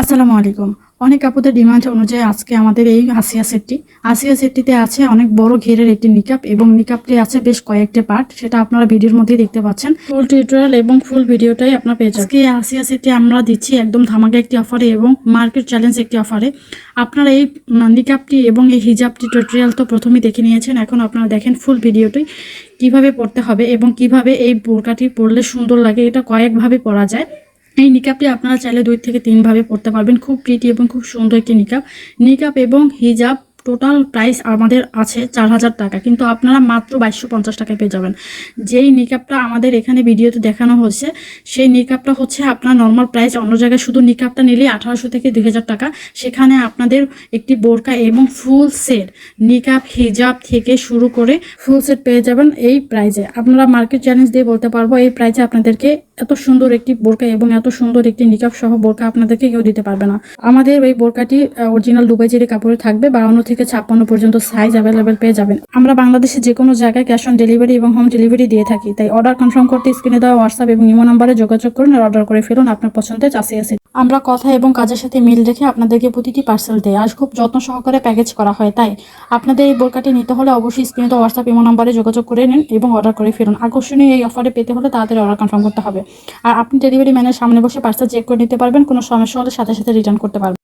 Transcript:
আসসালামু আলাইকুম। অনেক আপুদের ডিমান্ড অনুযায়ী আজকে আমাদের এই আসিয়া সেটটি। আসিয়া সেটটিতে আছে অনেক বড় ঘেরের একটি নিকাপ এবং নিকাপটি আছে বেশ কয়েকটি পার্ট সেটা আপনারা ভিডিওর মধ্যে দেখতে পাচ্ছেন। ফুল টিউটোরিয়াল এবং ফুল ভিডিওটাই আপনারা পেয়ে যাবেন। আজকে আসিয়া সেটটি আমরা দিচ্ছি একদম ধামাকা একটি অফারে এবং মার্কেট চ্যালেঞ্জ একটি অফারে। আপনারা এই উম, নিকাপটি এবং এই হিজাবটি টিউটোরিয়াল তো প্রথমেই দেখে নিয়েছেন এখন আপনারা দেখেন ফুল ভিডিওটি কীভাবে পড়তে হবে এবং কীভাবে এই বোরকাটি পরলে সুন্দর লাগে এটা কয়েকভাবে পরা যায়। এই নিকাপটি আপনারা চাইলে দুই থেকে তিনভাবে পড়তে পারবেন। খুব প্রিটি এবং খুব সুন্দর একটি নিকাপ নিকাপ এবং হিজাব টোটাল প্রাইস আমাদের আছে চার হাজার টাকা, কিন্তু আপনারা মাত্র বাইশশো পঞ্চাশ টাকায় পেয়ে যাবেন। যেই নিকাপটা আমাদের এখানে ভিডিওতে দেখানো হচ্ছে সেই নিকাপটা হচ্ছে আপনার নর্মাল প্রাইস অন্য জায়গায় শুধু নিকাপটা নিলে আঠারোশো থেকে দুই হাজার টাকা। সেখানে আপনাদের একটি বোরকা এবং ফুল সেট নিকাপ হিজাব থেকে শুরু করে ফুল সেট পেয়ে যাবেন এই প্রাইজে আপনারা মার্কেট চ্যালেঞ্জ দিয়ে বলতে পারব, এই প্রাইজে আপনাদেরকে এত সুন্দর একটি বোরকা এবং এত সুন্দর একটি নিকাপ সহ বোরকা আপনাদেরকে কেউ দিতে পারবে না। আমাদের এই বোরকাটি অরিজিনাল দুবাই জেরি কাপড়ে থাকবে, বাউন্ন থেকে ছাপ্পান্ন পর্যন্ত সাইজ অ্যাভেলেবেল পেয়ে যাবেন। আমরা বাংলাদেশে যে কোনো জায়গায় ক্যাশ অন ডেলিভারি এবং হোম ডেলিভারি দিয়ে থাকি। তাই অর্ডার কনফার্ম করতে স্ক্রিনে দেওয়া হোয়াটসঅ্যাপ এবং ইমো নাম্বারে যোগাযোগ করুন আর অর্ডার করে ফেলুন আপনার পছন্দের চাষি আছে। আমরা কথা এবং কাজের সাথে মিল রেখে আপনাদেরকে প্রতিটি পার্সেল দেয় আর খুব যত্ন সহকারে প্যাকেজ করা হয়। তাই আপনাদের এই বোরকাটি নিতে হলে অবশ্যই স্ক্রিনে দেওয়া হোয়াটসঅ্যাপ ইমো নাম্বারে যোগাযোগ করে নিন এবং অর্ডার করে ফেলুন। আকর্ষণীয় এই অফারে পেতে হলে তাড়াতাড়ি অর্ডার কনফার্ম করতে হবে। আর আপনি ডেলিভারি ম্যানের সামনে বসে পার্সেল চেক করে নিতে পারবেন, কোনো সমস্যা হলে সাথে সাথে রিটার্ন করতে পারবেন।